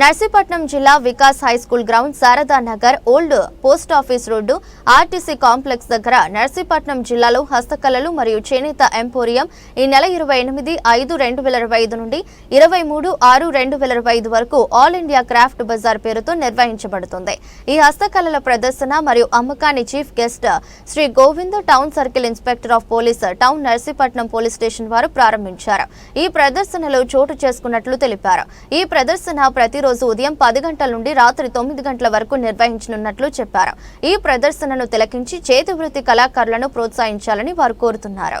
నర్సీపట్నం జిల్లా Vikas high school ground Sharada Nagar old post office road RTC complex దగ్గర నర్సీపట్నం జిల్లాలో హస్తకళలు మరియు చేనేత ఎంపోరియం ఈ నెల ఇరవై ఎనిమిది ఐదు రెండు వేల ఇరవై ఐదు నుండి ఇరవై మూడు ఆరు రెండు వేల ఇరవై ఐదు వరకు ఆల్ ఇండియా క్రాఫ్ట్ బజార్ పేరుతో నిర్వహించబడుతుంది. ఈ హస్తకళల ప్రదర్శన మరియు అమ్మకాన్ని chief guest Shri Govind town circle inspector of police town Narsipatnam police station వారు ప్రారంభించారు. ఈ ప్రదర్శనలో చోటు చేసుకున్నట్లు తెలిపారు. ఈ ప్రదర్శన ప్రతి ప్రతిరోజు ఉదయం పది గంటల నుండి రాత్రి తొమ్మిది గంటల వరకు నిర్వహించనున్నట్లు చెప్పారు. ఈ ప్రదర్శనను తిలకించి చేతి వృత్తి కళాకారులను ప్రోత్సహించాలని వారు కోరుతున్నారు.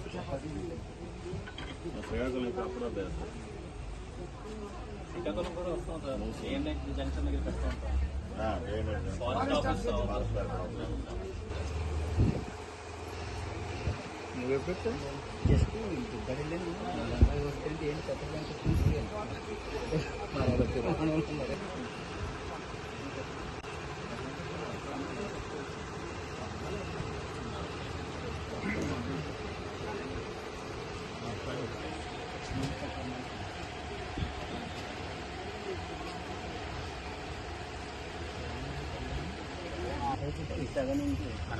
శ్రీకాకుళం ఇప్పుడు అప్పుడు శ్రీకాకుళం కూడా వస్తూ ఉంటారు ఏఎన్ఐ జంక్షన్ దగ్గర పెడుతూ ఉంటారు ఫారెస్ట్ ఆఫీస్ నువ్వు ఎప్పుడు జస్ట్ గడిలేదు వస్తే ఏంటి చెప్పడానికి చూసి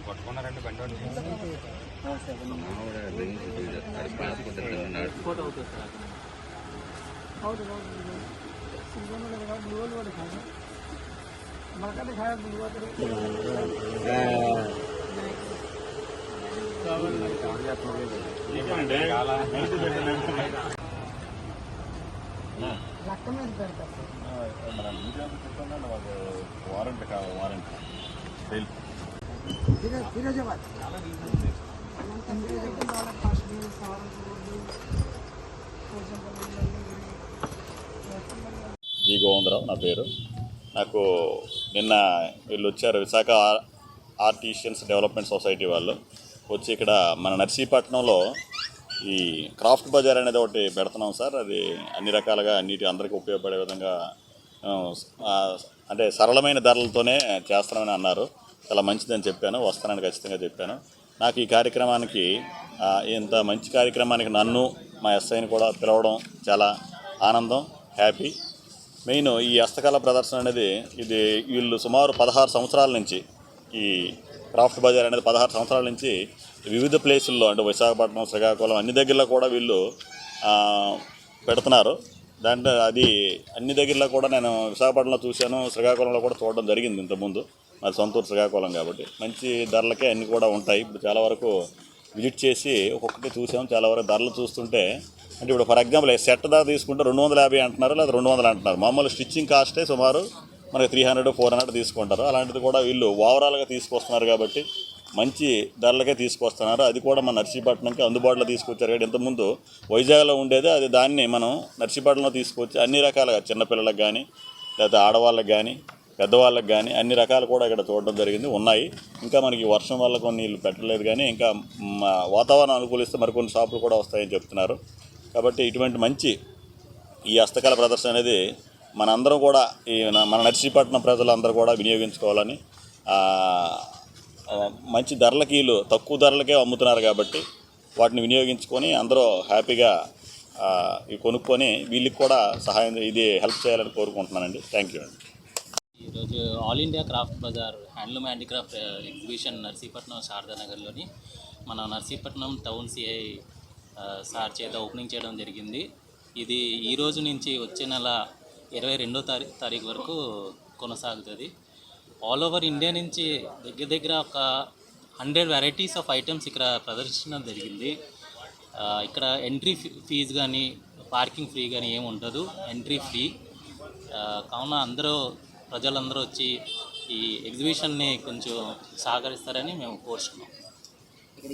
పట్టుకున్నారండి బండి ఫోటో అవుతుంది సార్ ಹೌದು ಹೌದು ಸಿಂಗಮೂಲ ಬ್ಲೂವಲ್ಲಿ ಓಡಿ ಸಾಗ ಮಲ್ಕಡೆ ಸಾಗ లక్క మీద పెడతారు వారంట్ కావాలి వారంట్. ఫిరోజాబాద్ జీ గోవిందరావు నా పేరు. నాకు నిన్న వీళ్ళు వచ్చారు విశాఖ ఆర్టిషియన్స్ డెవలప్మెంట్ సొసైటీ వాళ్ళు. వచ్చి ఇక్కడ మన నర్సీపట్నంలో ఈ క్రాఫ్ట్ బజార్ అనేది ఒకటి పెడుతున్నాం సార్. అది అన్ని రకాలుగా అన్నిటి అందరికీ ఉపయోగపడే విధంగా అంటే సరళమైన ధరలతోనే చేస్తామని అన్నారు. చాలా మంచిదని చెప్పాను వస్తానని ఖచ్చితంగా చెప్పాను. నాకు ఈ కార్యక్రమానికి ఇంత మంచి కార్యక్రమానికి నన్ను మా ఎస్ఐని కూడా పిలవడం చాలా ఆనందం హ్యాపీ. మెయిన్ ఈ హస్తకళ ప్రదర్శన అనేది ఇది వీళ్ళు సుమారు పదహారు సంవత్సరాల నుంచి ఈ క్రాఫ్ట్ బజార్ అనేది పదహారు సంవత్సరాల నుంచి వివిధ ప్లేసుల్లో అంటే విశాఖపట్నం శ్రీకాకుళం అన్ని దగ్గరలో కూడా వీళ్ళు పెడుతున్నారు. దాంట్లో అది అన్ని దగ్గరలో కూడా నేను విశాఖపట్నంలో చూశాను శ్రీకాకుళంలో కూడా చూడడం జరిగింది ఇంతకుముందు. అది సొంతూరు శ్రీకాకుళం కాబట్టి. మంచి ధరలకే అన్నీ కూడా ఉంటాయి. ఇప్పుడు చాలా వరకు విజిట్ చేసి ఒక్కొక్కటి చూసాం. చాలా వరకు ధరలు చూస్తుంటే అంటే ఇప్పుడు ఫర్ ఎగ్జాంపుల్ సెట్ ధర తీసుకుంటే రెండు వందల యాభై అంటున్నారు లేదా రెండు వందలు అంటున్నారు. మామూలు స్టిచ్చింగ్ కాస్టే సుమారు మనకి త్రీ హండ్రెడ్ ఫోర్ హండ్రెడ్ తీసుకుంటారు. అలాంటిది కూడా వీళ్ళు ఓవరాల్గా తీసుకొస్తున్నారు కాబట్టి మంచి ధరలకే తీసుకొస్తున్నారు. అది కూడా మన నర్సీపట్నంకి అందుబాటులో తీసుకొచ్చారు కాబట్టి ఇంతకుముందు వైజాగ్లో ఉండేది. అది దాన్ని మనం నర్సీపట్నంలో తీసుకొచ్చి అన్ని రకాలుగా చిన్నపిల్లలకు కానీ లేదా ఆడవాళ్ళకి కానీ పెద్దవాళ్ళకి కానీ అన్ని రకాలు కూడా ఇక్కడ చూడడం జరిగింది. ఉన్నాయి. ఇంకా మనకి వర్షం వల్ల కొన్ని నీళ్ళు పెట్టలేదు కానీ ఇంకా వాతావరణం అనుకూలిస్తే మరికొన్ని షాపులు కూడా వస్తాయని చెప్తున్నారు. కాబట్టి ఇటువంటి మంచి ఈ హస్తకళ ప్రదర్శన అనేది మనందరం కూడా ఈ మన నర్సీపట్నం ప్రజలందరూ కూడా వినియోగించుకోవాలని మంచి ధరలకి వీళ్ళు తక్కువ ధరలకే అమ్ముతున్నారు కాబట్టి వాటిని వినియోగించుకొని అందరూ హ్యాపీగా ఇవి కొనుక్కొని వీళ్ళకి కూడా సహాయం ఇది హెల్ప్ చేయాలని కోరుకుంటున్నానండి. థ్యాంక్ యూ అండి. ఈరోజు all India craft bazaar handloom handicraft exhibition Narsipatnam శారదానగర్లోని మన నర్సీపట్నం టౌన్ సిఐ సార్ చేత ఓపెనింగ్ చేయడం జరిగింది. ఇది ఈరోజు నుంచి వచ్చే నెల ఇరవై రెండో తారీ తారీఖు వరకు కొనసాగుతుంది. ఆల్ ఓవర్ ఇండియా నుంచి దగ్గర దగ్గర ఒక హండ్రెడ్ వెరైటీస్ ఆఫ్ ఐటమ్స్ ఇక్కడ ప్రదర్శించడం జరిగింది. ఇక్కడ ఎంట్రీ ఫీజు కానీ పార్కింగ్ ఫ్రీ కానీ ఏమి ఉండదు. Entry free. కావున అందరూ ప్రజలందరూ వచ్చి ఈ ఎగ్జిబిషన్ని కొంచెం సహకరిస్తారని మేము కోరుచున్నాం.